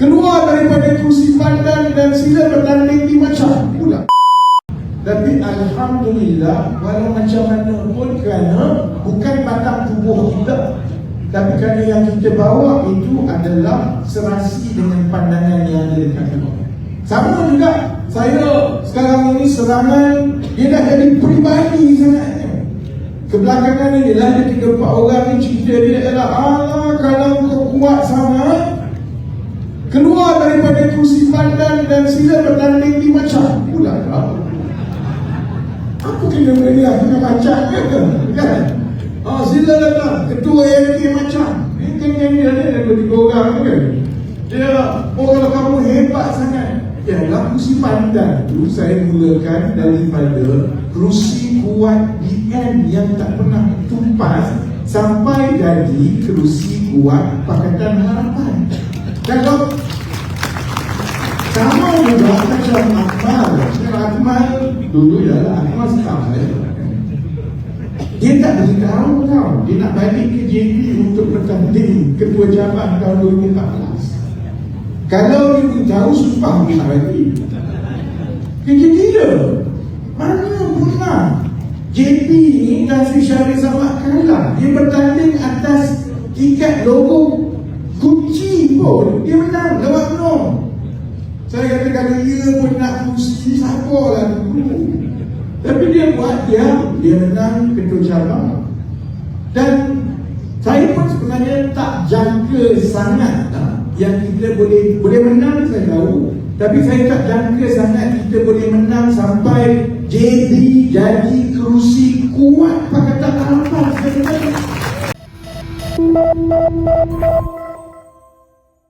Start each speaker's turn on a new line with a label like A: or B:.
A: keluar daripada kursi pandan dan sila bertanding di macam pula. Tapi Alhamdulillah Walau macam mana pun kerana Bukan batang tubuh kita Tapi kerana yang kita bawa itu adalah Serasi dengan pandangan yang ada dekat kita. Sama juga Saya sekarang ini serangan Dia dah jadi peribadi sangatnya Kebelakangan ini lah Ada tiga empat orang ni cerita dia adalah Allah kalau kau kuat sangat Keluar daripada kursi pandan dan sila bertanding di macam pula lah. Apa kena benda dengan macam ke? Kan? Oh, sila datang. Ketua AMK macam. Ini kan yang ni ada dua tiga orang kan? Dia, oh kalau kamu hebat sangat. Ya, lah kursi pandan tu saya mulakan daripada kerusi kuat BN yang tak pernah tumpas sampai jadi kerusi kuat Pakatan Harapan. Kalau sama juga macam Akmal. Akmal Dulu ya Akmal sekarang saya Dia tak beritahu tau. Dia nak balik ke JP untuk bertanding Ketua Jabat tahun 2014 Kalau dia beritahu Sumpah dia nak balik. Kerja gila Mana pernah JP ni dan Sri Syarif Samad kalah. Dia bertanding atas tiket logo Pun Dia menang lewat menang saya kata kalau dia pun nak kursi siapa lah dulu. Tapi dia buat dia, dia menang ketua cabang. Dan saya pun sebenarnya tak jangka sangat lah yang kita boleh boleh menang saya tahu. Tapi saya tak jangka sangat kita boleh menang sampai JB jadi kerusi kuat Pakatan. Saya kata,